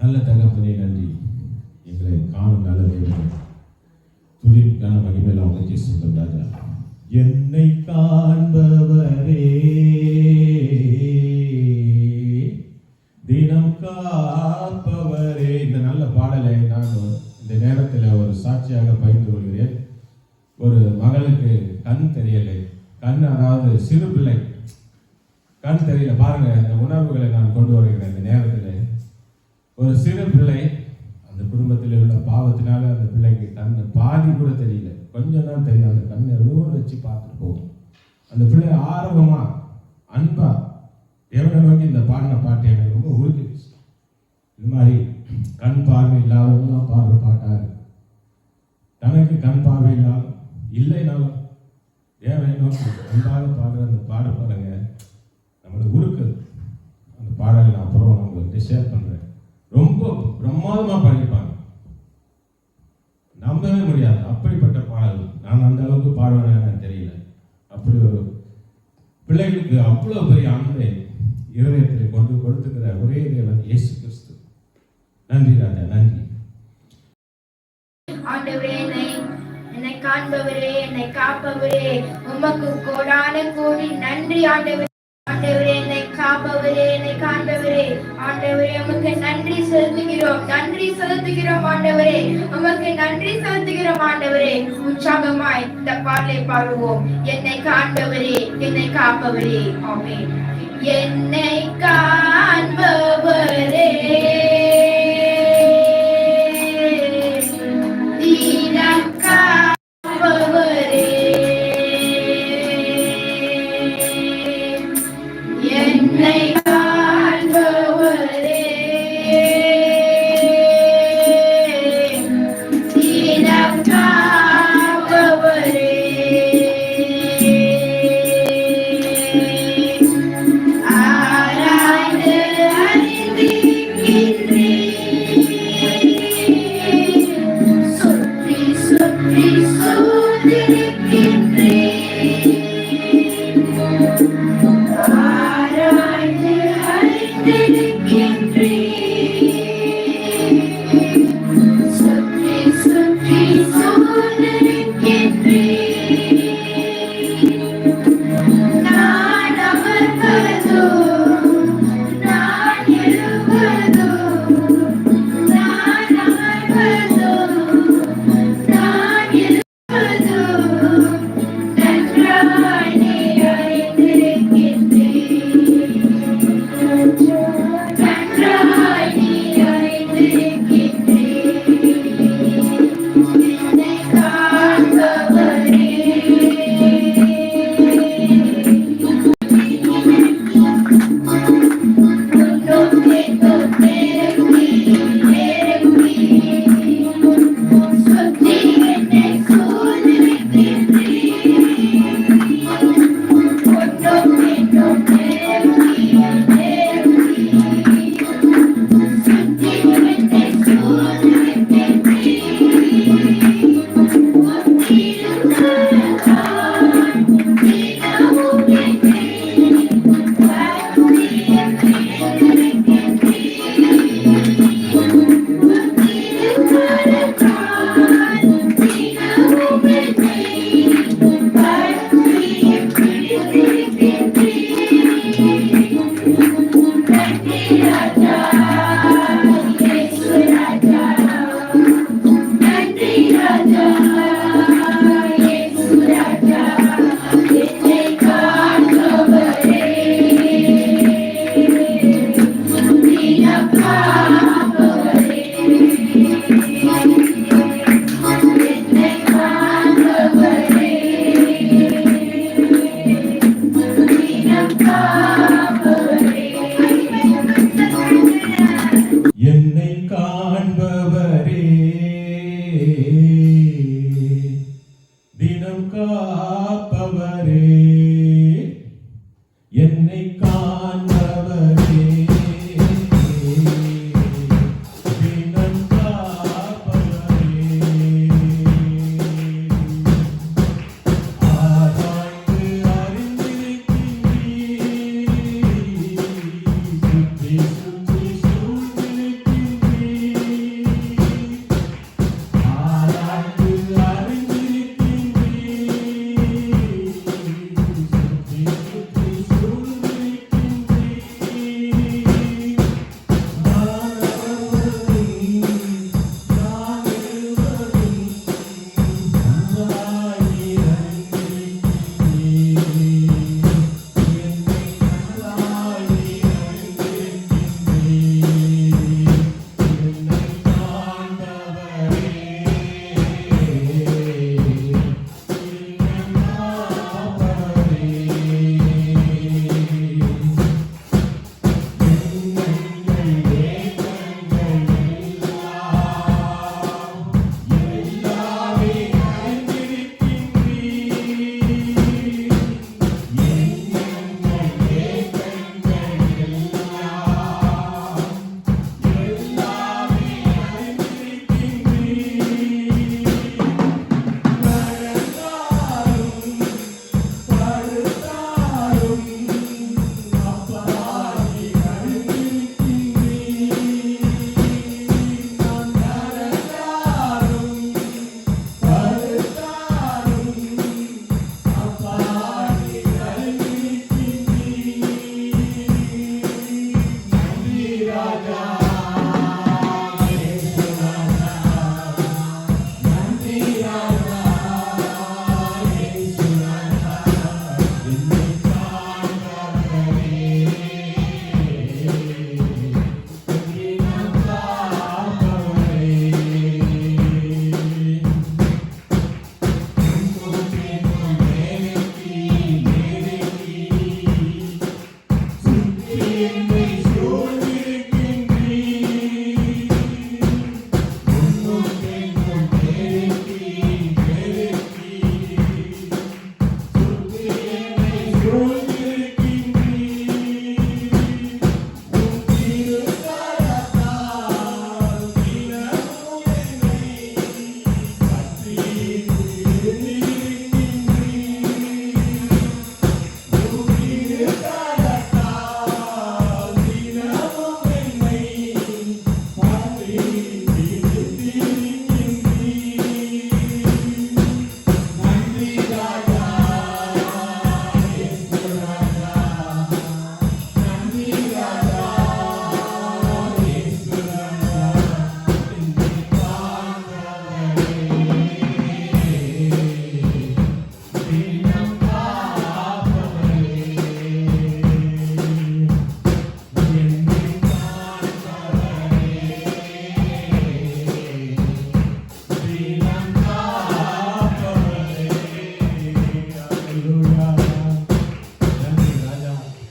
நல்ல தகப்பனே நன்றி. எங்களை காணும் நல்ல தேவனே. துதிக்கான மகிமையெல்லாம் உதவி சொல்லும் ராஜா என்னை காண்பவரே. தினம் காப்பவரே. இந்த நல்ல பாடலை நான் இந்த நேரத்தில் ஒரு சாட்சியாக பகிர்ந்து கொள்கிறேன். ஒரு மகளுக்கு கண் தெரியலை. கண் அதாவது சிறு பிள்ளை. கண் தெரியல. பாருங்க இந்த உணர்வுகளை நான் கொண்டு வருகிறேன் இந்த நேரத்தில். ஒரு சிறு பிள்ளை அந்த குடும்பத்தில் உள்ள பாவத்தினால அந்த பிள்ளைக்கு கண் பாதி கூட தெரியல. கொஞ்சம் தான் தெரியும் அந்த கண்ணை எவ்வளோ வச்சு பார்த்துட்டு போகும். அந்த பிள்ளை ஆர்வமா அன்பா தேவனை நோக்கி இந்த பாடின பாட்டு எனக்கு ரொம்ப உருக்கிடுச்சு இது மாதிரி கண் பார்வை இல்லாதவங்களாம் பாடுற பாட்டாரு தனக்கு கண் பார்வை இல்லாத இல்லைனாலும் தேவனை நோக்கி அன்பாக பாடுற அந்த பாட பாருங்க. நம்மளை உருக்குது. அந்த பாடலை நான் அப்புறம் நான் உங்கள்கிட்ட ஷேர் பண்ணுறேன் ரொம்ப பிரமாதமா பாடியிருப்பாங்க. நம்பவே முடியாது. அப்படிப்பட்ட பாடல். நான் அந்த அளவுக்கு பாடுவேன் தெரியல. அப்படி ஒரு பிள்ளைகளுக்கு அவ்வளவு பெரிய அன்பை இருதயத்தில் கொண்டு கொடுத்துக்கிற ஒரே தேவன் இயேசு கிறிஸ்து. நன்றி ராஜா நன்றி. ஆண்டவரே என்னை என்னை காண்பவரே என்னை காப்பவரே. உமக்கு கோடான கோடி நன்றி ஆண்டவரே. ஆண்டவரே என்னை காப்பவரே என்னை காண்பவரே. ஆண்டவரே உமக்கு நன்றி செலுத்துகிறோம். நன்றி செலுத்துகிறோம் ஆண்டவரே. உமக்கு நன்றி செலுத்துகிறோம் ஆண்டவரே. உற்சாகமாய் இந்த பாடலை பாடுவோம். என்னை காண்பவரே என்னை காப்பவரே. ஆமே என்னை காண்பவரே. தினம் காப்பவரே. என்னை